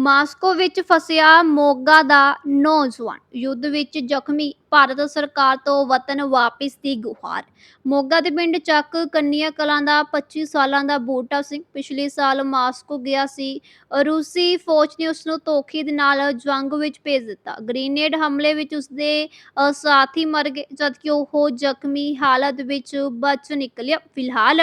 Moscow ਵਿੱਚ ਫਸਿਆ ਮੋਗਾ ਦਾ ਨੌਜਵਾਨ। ਯੁੱਧ ਵਿੱਚ ਜ਼ਖਮੀ ਭਾਰਤ ਸਰਕਾਰ ਤੋਂ ਵਤਨ ਵਾਪਿਸ ਦੀ ਗੁਹਾਰ। ਮੋਗਾ ਦੇ ਪਿੰਡ ਚੱਕ ਕੰਨੀਆ ਕਲਾਂ ਦਾ 25 ਸਾਲਾਂ ਦਾ ਬੂਟਾ ਸਿੰਘ ਪਿਛਲੇ ਸਾਲ ਮਾਸਕੋ ਗਿਆ ਸੀ। ਰੂਸੀ ਫੌਜ ਨੇ ਉਸ ਨੂੰ ਧੋਖੇ ਦੇ ਨਾਲ ਜੰਗ ਵਿੱਚ ਭੇਜ ਦਿੱਤਾ। ਗ੍ਰੇਨੇਡ ਹਮਲੇ ਵਿੱਚ ਉਸਦੇ ਅ, ਸਾਥੀ ਮਰ ਗਏ ਜਦਕਿ ਉਹ ਜ਼ਖਮੀ ਹਾਲਤ ਵਿੱਚ ਬਚ ਨਿਕਲਿਆ। ਫਿਲਹਾਲ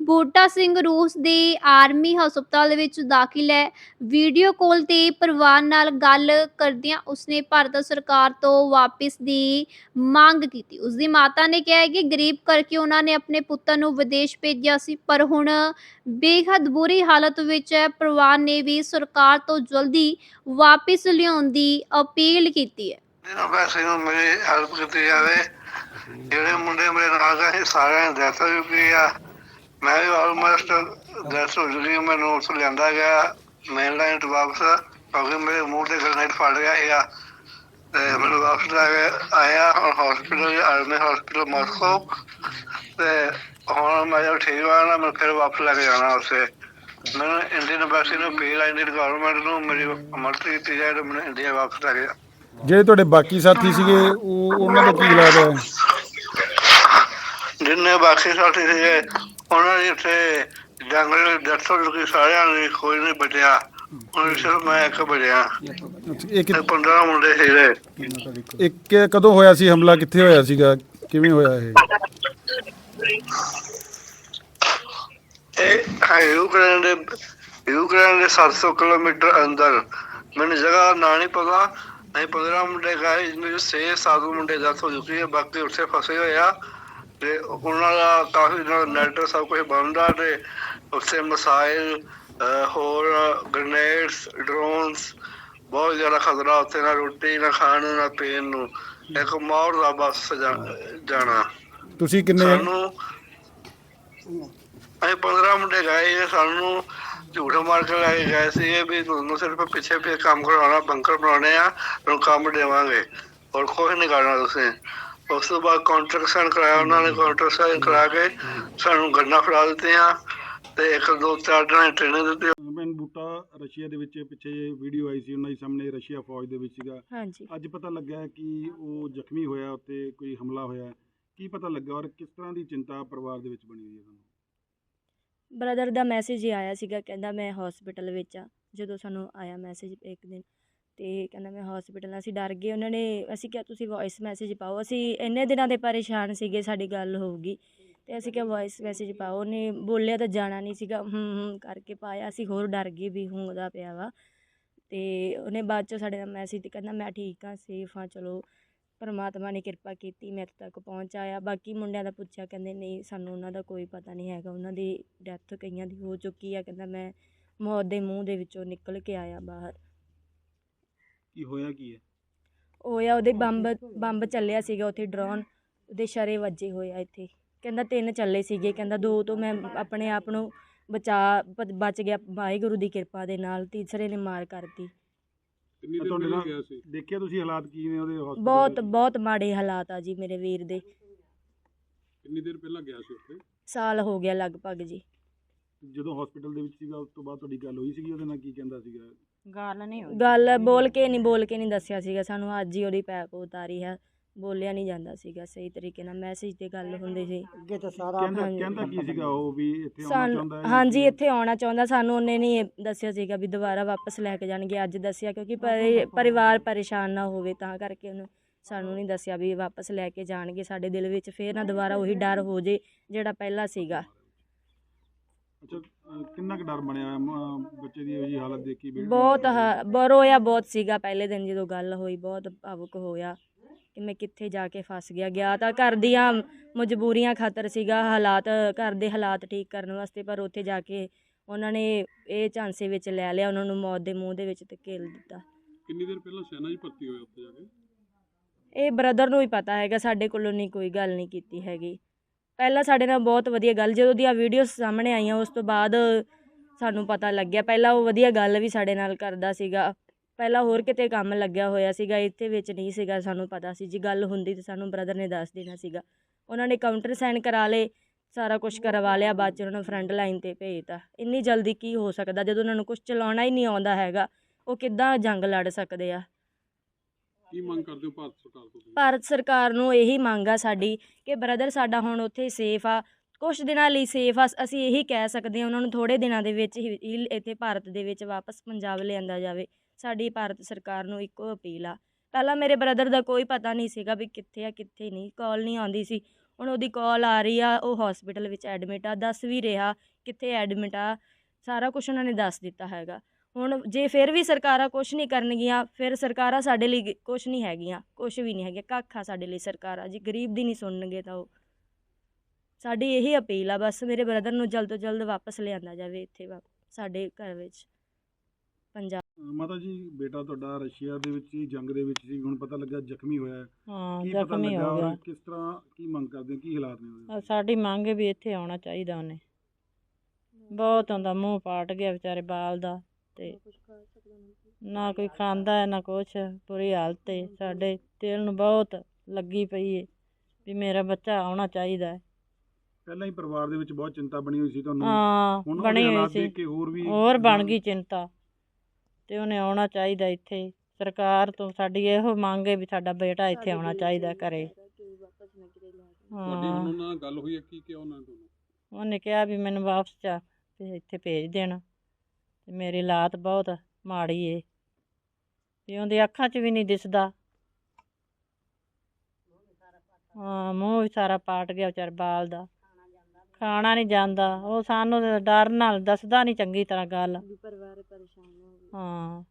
ਬੂਟਾ ਸਿੰਘ ਰੂਸ ਦੇ ਆਰਮੀ ਹਸਪਤਾਲ ਵਿੱਚ ਦਾਖਲ ਹੈ। ਵੀਡੀਓ ਕਾਲ ਤੇ ਪਰਿਵਾਰ ਨਾਲ ਗੱਲ ਕਰਦਿਆਂ ਉਸਨੇ ਭਾਰਤ ਸਰਕਾਰ ਤੋਂ ਵਾਪਿਸ ਦੀ ਮੰਗ ਕੀਤੀ। ਉਸਦੀ ਮਾਤਾ ਨੇ ਕਿਹਾ ਹੈ ਕਿ ਗਰੀਬ ਕਰਕੇ ਉਹਨਾਂ ਨੇ ਆਪਣੇ ਪੁੱਤਰ ਨੂੰ ਵਿਦੇਸ਼ ਭੇਜਿਆ ਸੀ, ਪਰ ਹੁਣ ਬੇਹੱਦ ਬੁਰੀ ਹਾਲਤ ਵਿੱਚ ਹੈ। ਪਰਿਵਾਰ ਨੇ ਵੀ ਸਰਕਾਰ ਤੋਂ ਜਲਦੀ ਵਾਪਸ ਲਿਆਉਣ ਦੀ ਅਪੀਲ ਕੀਤੀ ਹੈ। ਜਿਹਨਾਂ ਪੈਸੇ ਨੂੰ ਮੇਰੀ ਹੈਲਪ ਕੀਤੀ ਜਾਵੇ। ਜਿਹੜੇ ਮੁੰਡੇ ਮੇਰੇ ਨਾਲ ਗਏ ਸਾਰਿਆਂ ਦੀ ਡੈਥ ਹੋ ਚੁੱਕੀ ਆ। ਮੈਂ ਵੀ ਆਲਮੋਸਟ ਡੈਥ ਹੋ ਚੁੱਕੀ ਮੈਨੂੰ ਉਸ ਲਿਆਂਦਾ ਗਿਆ ਮੇਨ ਲਾਈਨ ਤੋਂ ਵਾਪਸ। ਕਿਉਂਕਿ ਮੇਰੇ ਮੂੰਹ ਤੇ ਗ੍ਰੇਨੇਡ ਫੜ ਗਿਆ ਸੀਗਾ। ਤੇ ਮੈਨੂੰ ਆਇਆ ਹਸਪੀਟਲ ਆਰਮੀ ਹਸਪੀਟਲ ਮਾਸਕੋ ਤੇ ਹੁਣ ਮੈਂ ਜਦ ਠੀਕ ਹੋਇਆ ਮੈਂ ਫਿਰ ਵਾਪਸ ਲੈ ਕੇ ਜਾਣਾ ਉਸੇ ਮੈਨੂੰ ਇੰਡੀਅਨ ਐਮਬੈਸੀ ਨੂੰ ਪੀਲ ਇੰਡੀਅਨ ਗਵਰਨਮੈਂਟ ਨੂੰ ਮੇਰੀ ਮਦਦ ਕੀਤੀ ਜਾਏ ਤੇ ਮੈਨੂੰ ਇੰਡੀਆ ਵਾਪਸ ਲੈ ਕੇ ਜਿਹੜੇ ਤੁਹਾਡੇ ਬਾਕੀ ਸਾਥੀ ਸੀਗੇ ਉਹ ਉਹਨਾਂ ਦਾ ਕੀ ਹਾਲਾਤ ਹੈ? ਜਿੰਨੇ ਬਾਕੀ ਸਾਥੀ ਸੀਗੇ ਉਹਨਾਂ ਦੀ ਉੱਥੇ ਜੰਗਲ ਡੈਥ ਹੋ ਸਾਰਿਆਂ ਦੀ ਕੋਈ ਨਹੀਂ ਬਚਿਆ। ਮੈਂ ਇੱਕ ਬਚਿਆ ਅੱਛਾ, ਇਹ ਤੇ ਕਿ- 15 ਮੁੰਡੇ ਸੀਗੇ। ਇਹ ਕਿ- ਕਦੋਂ ਹੋਇਆ ਸੀ ਹਮਲਾ? ਕਿੱਥੇ ਹੋਇਆ ਸੀਗਾ? ਕਿਵੇਂ ਹੋਇਆ ਇਹ? ਇਹ ਹੈ ਯੂਕਰੇਨ ਦੇ ਯੂਕਰੇਨ ਦੇ 700 ਕਿਲੋਮੀਟਰ ਅੰਦਰ। ਮੈਨੂੰ ਜਗ੍ਹਾ ਨਾ ਨਹੀਂ ਪਤਾ। ਨਹੀਂ 15 ਮੁੰਡੇ ਗਏ ਜਿਨ੍ਹਾਂ ਦੇ 6 7 ਮੁੰਡੇ ਡੈਥ ਹੋ ਚੁੱਕੀ ਹੈ ਬਾਕੀ ਉੱਥੇ ਫਸੇ ਹੋਏ ਆ। ਤੇ ਉਹਨਾਂ ਦਾ ਕਾਫੀ ਨੈਟ ਸਭ ਕੁਝ ਬੰਦਾ ਤੇ ਉੱਥੇ ਮਸਾਇਲ ਹੋਰ ਗ੍ਰਨੇਡਸ ਡਰੋਨਸ ਬਹੁਤ ਜ਼ਿਆਦਾ ਖਤਰਾ ਉੱਥੇ ਨਾ ਰੋਟੀ ਨਾ ਖਾਣ ਨੂੰ, ਪੀਣ ਨੂੰ। ਇੱਕ ਮੌਤ ਦਾ ਬਸ ਜਾਣਾ। ਤੁਸੀਂ ਕਿੰਨੇ ਸਾਨੂੰ ਅਸੀਂ 15 ਮੁੰਡੇ ਗਏ ਸਾਨੂੰ ਝੂਠ ਮਾਰ ਕੇ ਲੈ ਕੇ ਗਏ ਸੀ ਵੀ ਤੁਹਾਨੂੰ ਸਿਰਫ ਪਿੱਛੇ ਪਿੱਛੇ ਕੰਮ ਕਰਾਉਣਾ ਬੰਕਰ ਬਣਾਉਣੇ ਆ ਤੁਹਾਨੂੰ ਕੰਮ ਦੇਵਾਂਗੇ। ਹੋਰ ਕੁਝ ਨਹੀਂ ਕਰਨਾ ਤੁਸੀਂ। ਉਸ ਤੋਂ ਬਾਅਦ ਕੰਟਰੈਕਟ ਸਾਈਨ ਕਰਾਇਆ ਉਹਨਾਂ ਨੇ ਕੰਟਰੈਕਟ ਸਾਈਨ ਕਰਾ ਕੇ ਸਾਨੂੰ ਗੰਨਾ ਫੜਾ ਦਿੱਤੇ ਆ ਤੇ ਇੱਕ ਦੋ ਚਾਰ ਦਿਨ ਟ੍ਰੇਨਿੰਗ ਦਿੱਤੀ। ਮੈਂ ਬੂਟਾ ਰਸ਼ੀਆ ਦੇ ਵਿੱਚ ਪਿੱਛੇ ਵੀਡੀਓ ਆਈ ਸੀ ਉਹਨਾਂ ਦੇ ਸਾਹਮਣੇ ਰਸ਼ੀਆ ਫੌਜ ਦੇ ਵਿੱਚ ਸੀਗਾ। ਹਾਂਜੀ। ਅੱਜ ਪਤਾ ਲੱਗਾ ਹੈ ਕਿ ਉਹ ਜ਼ਖਮੀ ਹੋਇਆ ਉੱਤੇ ਕੋਈ ਹਮਲਾ ਹੋਇਆ। ਕੀ ਪਤਾ ਲੱਗਾ ਔਰ ਕਿਸ ਤਰ੍ਹਾਂ ਦੀ ਚਿੰਤਾ ਪਰਿਵਾਰ ਦੇ ਵਿੱਚ ਬਣੀ ਹੋਈ ਹੈ ਤੁਹਾਨੂੰ? ਬ੍ਰਦਰ ਦਾ ਮੈਸੇਜ ਹੀ ਆਇਆ ਸੀਗਾ ਕਹਿੰਦਾ ਮੈਂ ਹਸਪੀਟਲ ਵਿੱਚ ਆ ਜਦੋਂ ਸਾਨੂੰ ਆਇਆ ਮੈਸੇਜ ਇੱਕ ਦਿਨ। ਤੇ ਕਹਿੰਦਾ ਮੈਂ ਹਸਪੀਟਲ ਅਸੀਂ ਡਰ ਗਏ। ਉਹਨਾਂ ਨੇ ਅਸੀਂ ਕਿਹਾ ਤੁਸੀਂ ਵੌਇਸ ਮੈਸੇਜ ਪਾਓ। ਅਸੀਂ ਇੰਨੇ ਦਿਨਾਂ ਦੇ ਪਰੇਸ਼ਾਨ ਸੀਗੇ ਸਾਡੀ ਗੱਲ ਹੋਊਗੀ। ਤੇ ਅਸੀਂ ਕਿਹਾ ਵੌਇਸ ਮੈਸੇਜ ਪਾਓ। ਉਹਨੇ ਬੋਲਿਆ ਤਾਂ ਜਾਣਾ ਨਹੀਂ ਸੀਗਾ। ਹੂੰ ਹੂੰ ਕਰਕੇ ਪਾਇਆ। ਅਸੀਂ ਹੋਰ ਡਰ ਗਏ ਵੀ ਹੂੰ ਉਹਦਾ ਪਿਆ ਵਾ। ਤੇ ਉਹਨੇ ਬਾਅਦ ਚ ਸਾਡੇ ਨਾਲ ਮੈਸੇਜ ਤੇ ਕਹਿੰਦਾ ਮੈਂ ਠੀਕ ਹਾਂ ਸੇਫ ਹਾਂ ਚਲੋ। ਪਰਮਾਤਮਾ ਨੇ ਕਿਰਪਾ ਕੀਤੀ ਮੇਰੇ ਤੱਕ ਪਹੁੰਚ ਆਇਆ। ਬਾਕੀ ਮੁੰਡਿਆਂ ਦਾ ਪੁੱਛਿਆ ਕਹਿੰਦੇ ਨਹੀਂ ਸਾਨੂੰ ਉਹਨਾਂ ਦਾ ਕੋਈ ਪਤਾ ਨਹੀਂ ਹੈਗਾ। ਉਹਨਾਂ ਦੀ ਡੈਥ ਕਈਆਂ ਦੀ ਹੋ ਚੁੱਕੀ ਆ। ਕਹਿੰਦਾ ਮੈਂ ਮੌਤ ਦੇ ਮੂੰਹ ਦੇ ਵਿੱਚੋਂ ਨਿਕਲ ਕੇ ਆਇਆ ਬਾਹਰ। ਕੀ ਹੋਇਆ ਕੀ ਹੈ? ਹੋਇਆ ਉਹਦੇ ਬੰਬ ਬੰਬ ਚੱਲਿਆ ਸੀਗਾ ਉੱਥੇ ਡਰੋਨ। ਉਹਦੇ ਸ਼ਰੇ ਵੱਜੇ ਹੋਏ ਆ ਇੱਥੇ। ਕਹਿੰਦਾ ਤਿੰਨ ਚੱਲੇ ਸੀਗੇ ਕਹਿੰਦਾ ਦੋ ਤੋਂ ਮੈਂ ਆਪਣੇ ਆਪ ਨੂੰ ਬਚਾ ਬ- ਬਚ ਗਿਆ ਵਾਹਿਗੁਰੂ ਦੀ ਕਿਰਪਾ ਦੇ ਨਾਲ ਤੀਸਰੇ ਨੇ ਮਾਰ ਕਰਤੀ। ਕਿੰਨੀ ਦੇਰ ਪਹਿਲਾਂ ਗਿਆ ਸੀ? ਦੇਖਿਆ ਤੁਸੀਂ ਹਾਲਾਤ ਕੀ ਨੇ ਉਹਦੇ ਹਸਪਤਾਲ ਬਹੁਤ ਬਹੁਤ ਮਾੜੇ ਹਾਲਾਤ ਆ ਜੀ ਮੇਰੇ ਵੀਰ ਦੇ। ਕਿੰਨੀ ਦੇਰ ਪਹਿਲਾਂ ਗਿਆ ਸੀ ਉੱਥੇ? ਸਾਲ ਹੋ ਗਿਆ ਲਗਭਗ ਜੀ। ਜਦੋਂ ਹਸਪੀਟਲ ਦੇ ਵਿੱਚ ਸੀਗਾ ਉਸ ਤੋਂ ਬਾਅਦ ਤੁਹਾਡੀ ਗੱਲ ਹੋਈ ਸੀਗੀ ਉਹਦੇ ਨਾਲ ਕੀ ਕਹਿੰਦਾ ਸੀਗਾ? ਗੱਲ ਬੋਲ ਕੇ ਨਹੀਂ ਬੋਲ ਕੇ ਨਹੀਂ ਦੱਸਿਆ ਸੀਗਾ ਸਾਨੂੰ ਅੱਜ ਹੀ ਉਹਦੀ ਪੈਪ ਉਤਾਰੀ ਹੈ ਬੋਲਿਆ ਨਹੀਂ ਜਾਂਦਾ ਸੀਗਾ ਸਹੀ ਤਰੀਕੇ ਨਾਲ ਮੈਸੇਜ ਤੇ ਗੱਲ ਹੁੰਦੀ ਸੀ। ਕਹਿੰਦਾ ਹਾਂਜੀ। ਕਹਿੰਦਾ ਕੀ ਸੀਗਾ ਉਹ ਵੀ ਇੱਥੇ ਆਉਣਾ ਸਾਨੂੰ ਚਾਹੁੰਦਾ ਹੈ ਹਾਂਜੀ ਇੱਥੇ ਆਉਣਾ ਚਾਹੁੰਦਾ। ਸਾਨੂੰ ਉਹਨੇ ਨਹੀਂ ਇਹ ਦੱਸਿਆ ਸੀਗਾ ਵੀ ਦੁਬਾਰਾ ਵਾਪਸ ਲੈ ਕੇ ਜਾਣਗੇ। ਅੱਜ ਦੱਸਿਆ ਕਿਉਂਕਿ ਪਰਿ- ਪਰਿਵਾਰ ਪਰੇਸ਼ਾਨ ਨਾ ਹੋਵੇ ਤਾਂ ਕਰਕੇ ਉਹਨੇ ਸਾਨੂੰ ਨਹੀਂ ਦੱਸਿਆ ਵੀ ਵਾਪਸ ਲੈ ਕੇ ਜਾਣਗੇ ਸਾਡੇ ਦਿਲ ਵਿੱਚ। ਫੇਰ ਨਾ ਦੁਬਾਰਾ ਉਹੀ ਡਰ ਹੋ। ਜੇ ਜਿਹੜਾ ਪਹਿਲਾਂ ਸੀਗਾ। ਅੱਛਾ ਅਹ ਕਿੰਨਾ ਕੁ ਡਰ ਬਣਿਆ? ਮ- ਬੱਚੇ ਦੀ ਉਹੀ ਹਾਲਤ ਦੇਖੀ ਬੇਟੀ ਦੀ? ਬਹੁਤ ਹ- ਬ- ਰੋਇਆ ਬਹੁਤ ਸੀਗਾ ਪਹਿਲੇ ਦਿਨ ਜਦੋਂ ਗੱਲ ਹੋਈ ਬਹੁਤ ਭਾਵੁਕ ਹੋਇਆ। ਕਿ ਮੈਂ ਕਿੱਥੇ ਜਾ ਕੇ ਫਸ ਗਿਆ। ਗਿਆ ਤਾਂ ਘਰ ਦੀਆਂ ਮਜਬੂਰੀਆਂ ਖਾਤਰ ਸੀਗਾ ਹਾਲਾਤ ਘਰ ਦੇ ਹਾਲਾਤ ਠੀਕ ਕਰਨ ਵਾਸਤੇ ਪਰ ਉੱਥੇ ਜਾ ਕੇ ਉਹਨਾਂ ਨੇ ਇਹ ਝਾਂਸੇ ਵਿੱਚ ਲੈ ਲਿਆ ਉਹਨਾਂ ਨੂੰ ਮੌਤ ਦੇ ਮੂੰਹ ਦੇ ਵਿੱਚ ਧਕੇਲ ਦਿੱਤਾ। ਕਿੰਨੀ ਦੇਰ ਪਹਿਲਾਂ ਸੈਨਾ 'ਚ ਭਰਤੀ ਹੋਇਆ ਉੱਥੇ ਜਾ ਕੇ? ਇਹ ਬ੍ਰਦਰ ਨੂੰ ਹੀ ਪਤਾ ਹੈਗਾ ਸਾਡੇ ਕੋਲੋਂ ਨਹੀਂ ਕੋਈ ਗੱਲ ਨਹੀਂ ਕੀਤੀ ਹੈਗੀ। ਪਹਿਲਾਂ ਸਾਡੇ ਨਾਲ ਬਹੁਤ ਵਧੀਆ ਗੱਲ ਜਦੋਂ ਦੀਆਂ ਵੀਡੀਓ ਸਾਹਮਣੇ ਆਈਆਂ ਉਸ ਤੋਂ ਬਾਅਦ ਸਾਨੂੰ ਪਤਾ ਲੱਗਿਆ। ਪਹਿਲਾਂ ਉਹ ਵਧੀਆ ਗੱਲ ਵੀ ਸਾਡੇ ਨਾਲ ਕਰਦਾ ਸੀਗਾ। ਪਹਿਲਾਂ ਹੋਰ ਕਿਤੇ ਕੰਮ ਲੱਗਿਆ ਹੋਇਆ ਸੀਗਾ ਇੱਥੇ ਵਿੱਚ ਨਹੀਂ ਸੀਗਾ ਸਾਨੂੰ ਪਤਾ ਸੀ ਜੀ ਗੱਲ ਹੁੰਦੀ ਤੇ ਸਾਨੂੰ ਬ੍ਰਦਰ ਨੇ ਦੱਸ ਦੇਣਾ ਸੀਗਾ। ਉਹਨਾਂ ਨੇ ਕਾਊਂਟਰ ਸਾਈਨ ਕਰਾ ਲਏ ਸਾਰਾ ਕੁਝ ਕਰਵਾ ਲਿਆ ਬਾਅਦ ਚ ਉਹਨਾਂ ਨੂੰ ਫਰੰਟ ਲਾਈਨ ਤੇ ਭੇਜਤਾ। ਇੰਨੀ ਜਲਦੀ ਕੀ ਹੋ ਸਕਦਾ ਜਦੋਂ ਉਹਨਾਂ ਨੂੰ ਕੁਝ ਚਲਾਉਣਾ ਹੀ ਨਹੀਂ ਆਉਂਦਾ ਹੈਗਾ ਉਹ ਕਿੱਦਾਂ ਜੰਗ ਲੜ ਸਕਦੇ ਆ? ਕੀ ਮੰਗ ਕਰਦੇ ਹੋ ਭਾਰਤ ਸਰਕਾਰ ਤੋਂ ਤੁਸੀਂ? ਭਾਰਤ ਸਰਕਾਰ ਨੂੰ ਇਹੀ ਮੰਗ ਆ ਸਾਡੀ ਕਿ ਬ੍ਰਦਰ ਸਾਡਾ ਹੁਣ ਉੱਥੇ ਸੇਫ ਆ ਕੁਝ ਦਿਨਾਂ ਲਈ ਸੇਫ ਆ ਅਸੀਂ ਇਹੀ ਕਹਿ ਸਕਦੇ ਹਾਂ ਉਹਨਾਂ ਨੂੰ ਥੋੜੇ ਦਿਨਾਂ ਦੇ ਵਿੱਚ ਹੀ ਹੀ ਇੱਥੇ ਭਾਰਤ ਦੇ ਵਿੱਚ ਵਾਪਸ ਪੰਜਾਬ ਲਿਆਂਦਾ ਜਾਵੇ। ਸਾਡੀ ਭਾਰਤ ਸਰਕਾਰ ਨੂੰ ਇੱਕੋ ਅਪੀਲ ਆ। ਪਹਿਲਾਂ ਮੇਰੇ ਬ੍ਰਦਰ ਦਾ ਕੋਈ ਪਤਾ ਨਹੀਂ ਸੀਗਾ ਵੀ ਕਿੱਥੇ ਆ, ਕਿੱਥੇ ਨਹੀਂ ਕਾਲ ਨਹੀਂ ਆਉਂਦੀ ਸੀ। ਹੁਣ ਉਹਦੀ ਕਾਲ ਆ ਰਹੀ ਆ, ਉਹ ਹਸਪੀਟਲ ਵਿੱਚ ਐਡਮਿਟ ਆ, ਦੱਸ ਵੀ ਰਿਹਾ ਕਿੱਥੇ ਐਡਮਿਟ ਆ, ਸਾਰਾ ਕੁਝ ਉਹਨਾਂ ਨੇ ਦੱਸ ਦਿੱਤਾ ਹੈਗਾ। ਹੁਣ ਜੇ ਫਿਰ ਵੀ ਸਰਕਾਰਾਂ ਕੁਝ ਨਹੀਂ ਕਰਨਗੀਆਂ, ਫਿਰ ਸਰਕਾਰਾਂ ਸਾਡੇ ਲਈ ਕੁਝ ਨਹੀਂ ਹੈਗੀਆਂ ਕੁਝ ਵੀ ਨਹੀਂ ਹੈਗੀਆਂ, ਕੱਖ ਆ ਸਾਡੇ ਲਈ ਸਰਕਾਰਾਂ, ਜੀ ਗਰੀਬ ਦੀ ਨਹੀਂ ਸੁਣਨਗੇ ਤਾਂ ਉਹ। ਸਾਡੀ ਇਹੀ ਅਪੀਲ ਆ, ਬਸ ਮੇਰੇ ਬ੍ਰਦਰ ਨੂੰ ਜਲਦ ਤੋਂ ਜਲਦ ਵਾਪਸ ਲਿਆਂਦਾ ਜਾਵੇ ਇੱਥੇ ਵਾ- ਸਾਡੇ ਘਰ ਵਿੱਚ। ਪੰਜਾਬ ਮਾਤਾ ਜੀ ਬੇਟਾ ਤੁਹਾਡਾ ਰਸ਼ੀਆ ਦੇ ਵਿੱਚ ਹੀ ਜੰਗ ਦੇ ਵਿੱਚ ਸੀ ਹੁਣ ਪਤਾ ਲੱਗਾ ਜ਼ਖਮੀ ਹੋਇਆ ਹੈ। ਹਾਂ ਕੀ ਪਤਾ ਜ਼ਖਮੀ ਲੱਗਾ ਹੋ ਔਰ ਗਿਆ। ਕਿਸ ਤਰ੍ਹਾਂ ਕੀ ਮੰਗ ਕਰਦੇ ਹੋ ਕੀ ਹਾਲਾਤ ਨੇ ਉਹਦੇ ਅਹ ਸਾਡੀ ਮੰਗ ਹੈ ਵੀ ਇੱਥੇ ਆਉਣਾ ਚਾਹੀਦਾ ਉਹਨੇ। ਬਹੁਤ ਹੁੰਦਾ ਮੂੰਹ ਪਾਟ ਗਿਆ ਵਿਚਾਰੇ ਬਾਲ ਦਾ ਤੇ ਨਾ ਕੋਈ ਖਾਂਦਾ ਹੈ ਨਾ ਕੁਛ ਬੁਰੀ ਹਾਲਤ ਹੈ। ਸਾਡੇ ਦਿਲ ਨੂੰ ਬਹੁਤ ਲੱਗੀ ਪਈ ਹੈ ਵੀ ਮੇਰਾ ਬੱਚਾ ਆਉਣਾ ਚਾਹੀਦਾ ਹੈ। ਪਹਿਲਾਂ ਹੀ ਪਰਿਵਾਰ ਦੇ ਵਿੱਚ ਬਹੁਤ ਚਿੰਤਾ ਬਣੀ ਹੋਈ ਸੀ ਤੁਹਾਨੂੰ। ਹਾਂ ਹੁਣ ਬਣੀ ਉਹਦੇ ਹੋਈ ਹਾਲਾਤ ਸੀ। ਦੇਖ ਕੇ ਹੋਰ ਵੀ ਹੋਰ ਬਣ ਗਈ ਚਿੰਤਾ। ਤੇ ਉਹਨੇ ਆਉਣਾ ਚਾਹੀਦਾ ਇੱਥੇ ਸਰਕਾਰ ਤੋਂ ਸਾਡੀ ਇਹੋ ਮੰਗ ਹੈ ਵੀ ਸਾਡਾ ਬੇਟਾ ਇੱਥੇ ਆਉਣਾ ਚਾਹੀਦਾ ਘਰੇ। ਤੁਹਾਡੀ ਹੁਣ ਹਾਂ। ਉਹਨਾਂ ਨਾਲ ਗੱਲ ਹੋਈ ਹੈ? ਕੀ ਕਿਹਾ ਉਹਨਾਂ ਨੇ ਤੁਹਾਨੂੰ ਉਹਨੇ ਕਿਹਾ ਵੀ ਮੈਨੂੰ ਵਾਪਸ ਜਾ ਤੇ ਇੱਥੇ ਭੇਜ ਦੇਣ। ਤੇ ਮੇਰੀ ਲਾਤ ਬਹੁਤ ਮਾੜੀ ਏ। ਤੇ ਉਹਦੀ ਅੱਖਾਂ 'ਚ ਵੀ ਨਹੀਂ ਦਿਸਦਾ। ਹਾਂ ਮੂੰਹ ਵੀ ਸਾਰਾ ਪਾਟ ਗਿਆ ਵਿਚਾਰ ਬਾਲ ਦਾ। ਖਾਣਾ ਨਹੀਂ ਜਾਂਦਾ ਉਹ ਸਾਨੂੰ ਡਰ ਨਾਲ ਦੱਸਦਾ ਨਹੀਂ ਚੰਗੀ ਤਰ੍ਹਾਂ ਗੱਲ। ਪਰਿਵਾਰ ਪਰੇਸ਼ਾਨ ਹੋ ਹਾਂ।